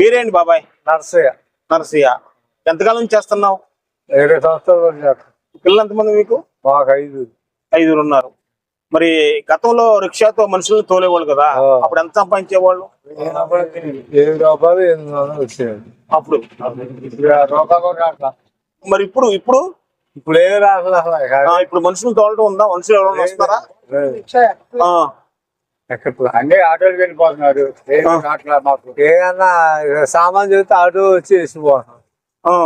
పేరేంటి బాబాయ్? నర్సయ్య. నరసయ్య. ఎంతకాలం చేస్తున్నావు? ఇరవై సంవత్సరాలు పిల్లలు ఎంతమంది మీకు? మాకు ఐదు. ఐదుగురు ఉన్నారు. మరి గతంలో రిక్షాతో మనుషులను తోలేవాళ్ళు కదా. అప్పుడు ఎంత సంపాదించేవాళ్ళు? ఏడు రూపాయలు ఎనిమిది వందలు వచ్చేది అప్పుడు. మరి ఇప్పుడు ఇప్పుడు? ఇప్పుడు ఏం రాట్లా అసలు? ఇక. ఆ, ఇప్పుడు మనుషులు తోలటం ఉందా? మనుషులు ఎవరైనా వస్తారా? అన్ని ఆటోలు వెళ్ళిపోతున్నారు ఏదన్నా సామాన్ చెప్తే ఆటో వచ్చి వేసిపోతాం ఆ.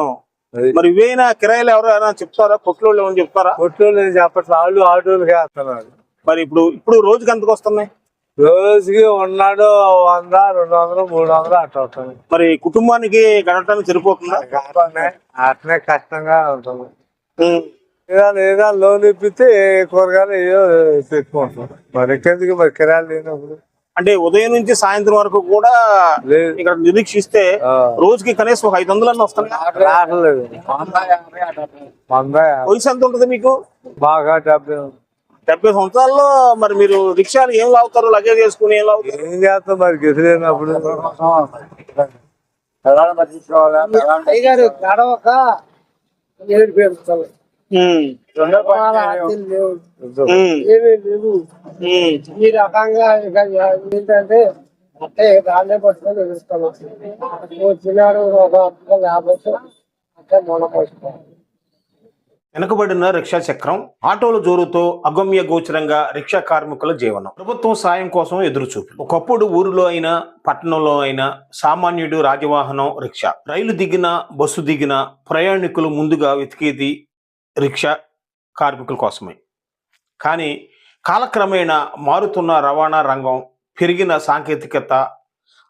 మరి ఇవేనా? కిరాయిలు ఎవరైనా చెప్తారా? కొట్లు ఏమైనా చెప్తారా? కొట్టోళ్ళు ఏం చెప్పట్లేదు వాళ్ళు ఆటోలు వేస్తున్నారు. మరి ఇప్పుడు ఇప్పుడు రోజుకి ఎంతకు వస్తున్నాయి? రోజుకి ఉన్నాడు వంద రెండు వందలు మూడు వందలు అట్లా వస్తుంది మరి కుటుంబానికి గడవటానికి సరిపోతుందా? అట్లనే కష్టంగా ఉంటుంది. ఏదైనా ఏదైనా లోన్ ఇప్పితే కూరగాయలు ఏయో పెట్టుకుంటాం మరి ఎక్కేందుకు మరి కిరాయిలు లేనప్పుడు? అంటే ఉదయం నుంచి సాయంత్రం వరకు కూడా ఇక్కడ నిరీక్షిస్తే. రోజుకి కనీసం ఒక ఐదు వందలన్నా వస్తున్నాయి రావట్లేదు. వంద యాభై. వయసు ఎంత ఉంటుంది మీకు? బాగా డబ్బు డెబ్బై సంవత్సరాల్లో మరి మీరు రిక్షాలు ఏం లాగుతారు? లగేజ్ చేసుకుని ఏం లాగుతారు? ఏం చేస్తాం మరి గెసిలేనప్పుడు గడవక ఏడు. ఈ రకంగా ఏంటంటే అంటే దాన్నే పట్టుకొని ఎదురుస్తాను వచ్చినాడు ఒక లేకపోతే అంటే మొన్న పోసుకోవాలి వెనుకబడిన రిక్షా చక్రం ఆటోల జోరుతో అగమ్య గోచరంగా రిక్షా కార్మికుల జీవనం. ప్రభుత్వం సాయం కోసం ఎదురు చూపు ఒకప్పుడు ఊరిలో అయినా పట్టణంలో అయినా సామాన్యుడు రాజవాహనం రిక్షా. రైలు దిగిన బస్సు దిగిన ప్రయాణికులు ముందుగా వెతికేది రిక్షా కార్మికుల కోసమే. కానీ కాలక్రమేణా మారుతున్న రవాణా రంగం పెరిగిన సాంకేతికత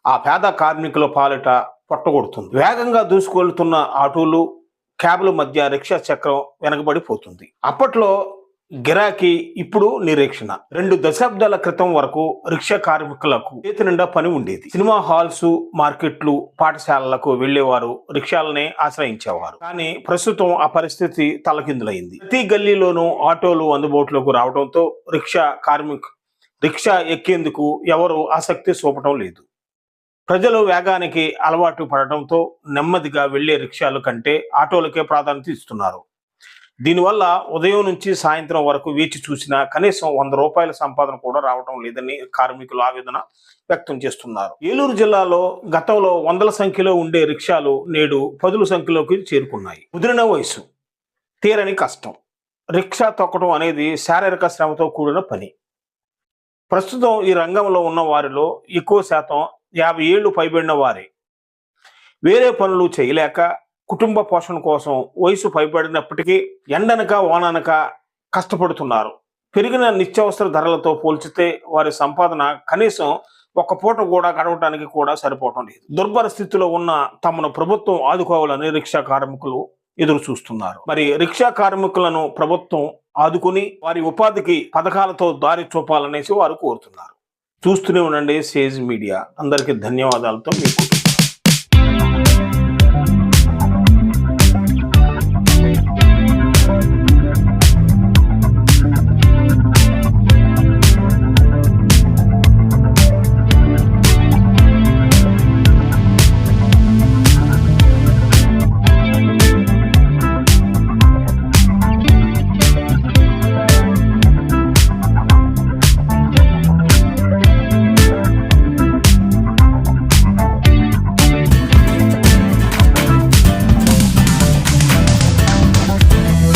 ఆ పేద కార్మికుల పాలిట పట్టగొడుతుంది వేగంగా దూసుకువెళ్తున్న ఆటోలు క్యాబ్ల మధ్య రిక్షా చక్రం వెనకబడిపోతుంది. అప్పట్లో గిరాకీ ఇప్పుడు నిరీక్షణ. రెండు దశాబ్దాల క్రితం వరకు రిక్షా కార్మికులకు చేతి నిండా పని ఉండేది. సినిమా హాల్స్ మార్కెట్లు పాఠశాలలకు వెళ్ళేవారు రిక్షాలనే ఆశ్రయించేవారు. కానీ ప్రస్తుతం ఆ పరిస్థితి తలకిందులైంది. ప్రతి గల్లీలోనూ ఆటోలు అందుబాటులోకి రావడంతో రిక్షా కార్మిక రిక్షా ఎక్కేందుకు ఎవరు ఆసక్తి చూపటం లేదు. ప్రజలు వేగానికి అలవాటు పడటంతో నెమ్మదిగా వెళ్ళే రిక్షాల కంటే ఆటోలకే ప్రాధాన్యత ఇస్తున్నారు. దీనివల్ల ఉదయం నుంచి సాయంత్రం వరకు వేచి చూసినా కనీసం వంద రూపాయల సంపాదన కూడా రావడం లేదని కార్మికులు ఆవేదన వ్యక్తం చేస్తున్నారు. ఏలూరు జిల్లాలో గతంలో వందల సంఖ్యలో ఉండే రిక్షాలు నేడు పదుల సంఖ్యలోకి చేరుకున్నాయి. ముదిరిన వయసు తీరని కష్టం. రిక్షా తొక్కడం అనేది శారీరక శ్రమతో కూడిన పని. ప్రస్తుతం ఈ రంగంలో ఉన్న వారిలో ఎక్కువ శాతం యాభై ఏళ్ళు పైబడిన వారే. వేరే పనులు చేయలేక కుటుంబ పోషణ కోసం వయసు పైబడినప్పటికీ ఎండనక వాననక కష్టపడుతున్నారు. పెరిగిన నిత్యావసర ధరలతో పోల్చితే వారి సంపాదన కనీసం ఒక పూట కూడా గడవటానికి కూడా సరిపోవటం లేదు. దుర్భర స్థితిలో ఉన్న తమను ప్రభుత్వం ఆదుకోవాలని రిక్షా కార్మికులు ఎదురు చూస్తున్నారు. మరి రిక్షా కార్మికులను ప్రభుత్వం ఆదుకుని వారి ఉపాధికి పథకాలతో దారి చూపాలనేసి వారు కోరుతున్నారు. చూస్తూనే ఉండండి సేజ్ మీడియా. అందరికీ ధన్యవాదాలతో మీకు